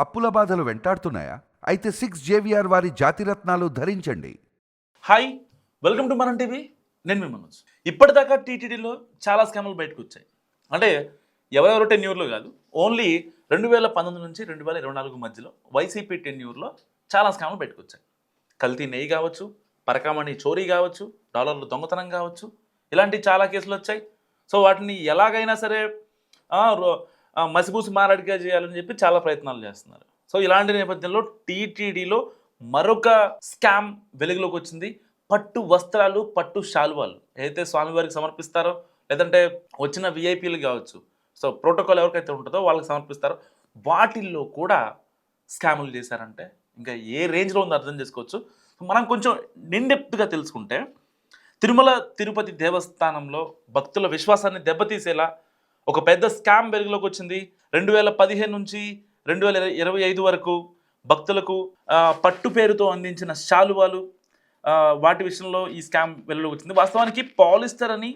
అప్పుల బాధలు వెంటాడుతున్నాయా? అయితే సిక్స్ జేవిఆర్ వారి జాతిరత్నాలు ధరించండి. Hi welcome to Manam TV నేను మీ మనోజ్. ఇప్పటిదాకా టీటీడీలో చాలా స్కామ్లు బయటకు వచ్చాయి. అంటే ఎవరెవరు టెన్యూర్లో కాదు ఓన్లీ రెండు వేల పంతొమ్మిది నుంచి రెండు వేల ఇరవై నాలుగు మధ్యలో వైసీపీ టెన్యూర్లో చాలా స్కామ్లు బయటకు వచ్చాయి. కల్తీ నెయ్యి కావచ్చు పరకామణి చోరీ కావచ్చు డాలర్లు దొంగతనం కావచ్చు ఇలాంటి చాలా కేసులు వచ్చాయి. సో వాటిని ఎలాగైనా సరే రో- మసిపూసి మారడిగా చేయాలని చెప్పి చాలా ప్రయత్నాలు చేస్తున్నారు. సో ఇలాంటి నేపథ్యంలో టీటీడీలో మరొక స్కామ్ వెలుగులోకి వచ్చింది. పట్టు వస్త్రాలు పట్టు శాలువాలు ఏదైతే స్వామివారికి సమర్పిస్తారో లేదంటే వచ్చిన విఐపీలు కావచ్చు సో ప్రోటోకాల్ ఎవరికైతే ఉంటుందో వాళ్ళకి సమర్పిస్తారో వాటిల్లో కూడా స్కాములు చేశారంటే ఇంకా ఏ రేంజ్లో ఉందో అర్థం చేసుకోవచ్చు. మనం కొంచెం నిండెప్త్గా తెలుసుకుంటే తిరుమల తిరుపతి దేవస్థానంలో భక్తుల విశ్వాసాన్ని దెబ్బతీసేలా ఒక పెద్ద స్కామ్ వెలుగులోకి వచ్చింది రెండు వేల పదిహేను నుంచి రెండు వేల ఇరవై ఐదు వరకు భక్తులకు పట్టు పేరుతో అందించిన శాలువాలు వాటి విషయంలో ఈ స్కామ్ వెలుగులోకి వచ్చింది వాస్తవానికి పాలిస్టర్ అని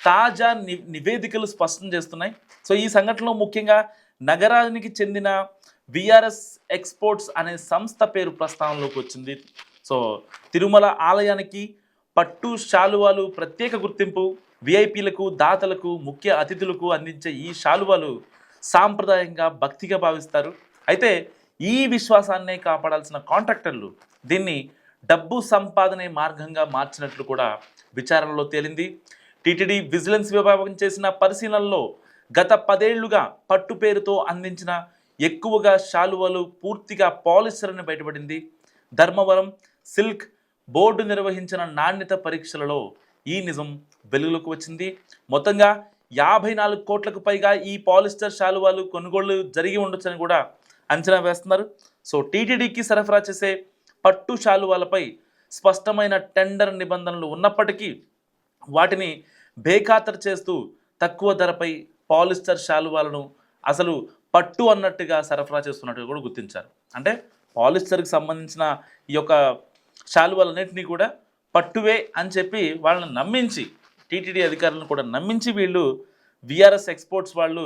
తాజా ని నివేదికలు స్పష్టం చేస్తున్నాయి. సో ఈ సంఘటనలో ముఖ్యంగా నగరానికి చెందిన విఆర్ఎస్ ఎక్స్పోర్ట్స్ అనే సంస్థ పేరు ప్రస్తావనలోకి వచ్చింది సో తిరుమల ఆలయానికి పట్టు శాలువాలు ప్రత్యేక గుర్తింపు విఐపీలకు దాతలకు ముఖ్య అతిథులకు అందించే ఈ శాలువాలు సాంప్రదాయంగా భక్తిగా భావిస్తారు. అయితే ఈ విశ్వాసాన్నే కాపాడాల్సిన కాంట్రాక్టర్లు దీన్ని డబ్బు సంపాదనే మార్గంగా మార్చినట్లు కూడా విచారణలో తేలింది. టీటీడీ విజిలెన్స్ విభాగం చేసిన పరిశీలనలో గత పదేళ్ళుగా పట్టు పేరుతో అందించిన ఎక్కువగా శాలువలు పూర్తిగా పాలిస్టర్ని బయటపడింది. ధర్మవరం సిల్క్ బోర్డు నిర్వహించిన నాణ్యత పరీక్షలలో ఈ నిజం వెలుగులోకి వచ్చింది. మొత్తంగా యాభై నాలుగు కోట్లకు పైగా ఈ పాలిస్టర్ శాలువాలు కొనుగోళ్ళు జరిగి ఉండొచ్చని కూడా అంచనా వేస్తున్నారు. సో టీటీడీకి సరఫరా చేసే పట్టు శాలువాలపై స్పష్టమైన టెండర్ నిబంధనలు ఉన్నప్పటికీ వాటిని బేఖాతరు చేస్తూ తక్కువ ధరపై పాలిస్టర్ శాలువాలను అసలు పట్టు అన్నట్టుగా సరఫరా చేస్తున్నట్టుగా కూడా గుర్తించారు. అంటే పాలిస్టర్కి సంబంధించిన ఈ యొక్క శాలువాలన్నింటినీ కూడా పట్టువే అని చెప్పి వాళ్ళని నమ్మించి టీటీడీ అధికారులను కూడా నమ్మించి వీళ్ళు విఆర్ఎస్ ఎక్స్పోర్ట్స్ వాళ్ళు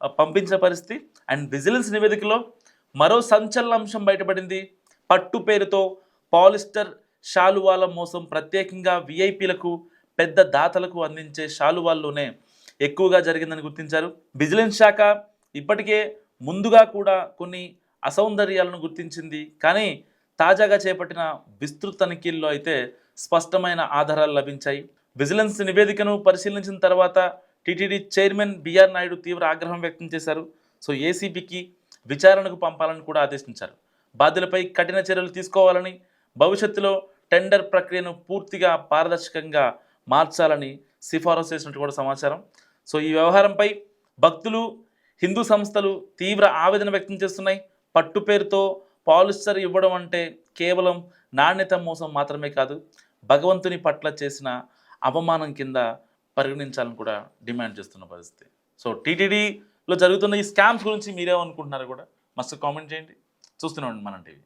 పంపించే పంపించిన పరిస్థితి. అండ్ విజిలెన్స్ నివేదికలో మరో సంచలన అంశం బయటపడింది. పట్టు పేరుతో పాలిస్టర్ శాలువాల మోసం ప్రత్యేకంగా విఐపీలకు పెద్ద దాతలకు అందించే శాలువాల్లోనే ఎక్కువగా జరిగిందని గుర్తించారు. విజిలెన్స్ శాఖ ఇప్పటికే ముందుగా కూడా కొన్ని అసౌందర్యాలను గుర్తించింది. కానీ తాజాగా చేపట్టిన విస్తృత తనిఖీల్లో అయితే స్పష్టమైన ఆధారాలు లభించాయి. విజిలెన్స్ నివేదికను పరిశీలించిన తర్వాత టీటీడీ చైర్మన్ బిఆర్ నాయుడు తీవ్ర ఆగ్రహం వ్యక్తం చేశారు. సో ఏసీబీకి విచారణకు పంపాలని కూడా ఆదేశించారు. బాధ్యులపై కఠిన చర్యలు తీసుకోవాలని భవిష్యత్తులో టెండర్ ప్రక్రియను పూర్తిగా పారదర్శకంగా మార్చాలని సిఫారసు చేసినట్టు కూడా సమాచారం. సో ఈ వ్యవహారంపై భక్తులు హిందూ సంస్థలు తీవ్ర ఆవేదన వ్యక్తం చేస్తున్నాయి. పట్టు పేరుతో పాలిస్టర్ ఇవ్వడం అంటే కేవలం నాణ్యత మోసం మాత్రమే కాదు. భగవంతుని పట్ల చేసిన అవమానం కింద పరిగణించాలని కూడా డిమాండ్ చేస్తున్న పరిస్థితి. సో టీటీడీలో జరుగుతున్న ఈ స్కామ్స్ గురించి మీరేమనుకుంటున్నారు కూడా? మస్తు కామెంట్ చేయండి. చూస్తున్నాం మనం టీవీ.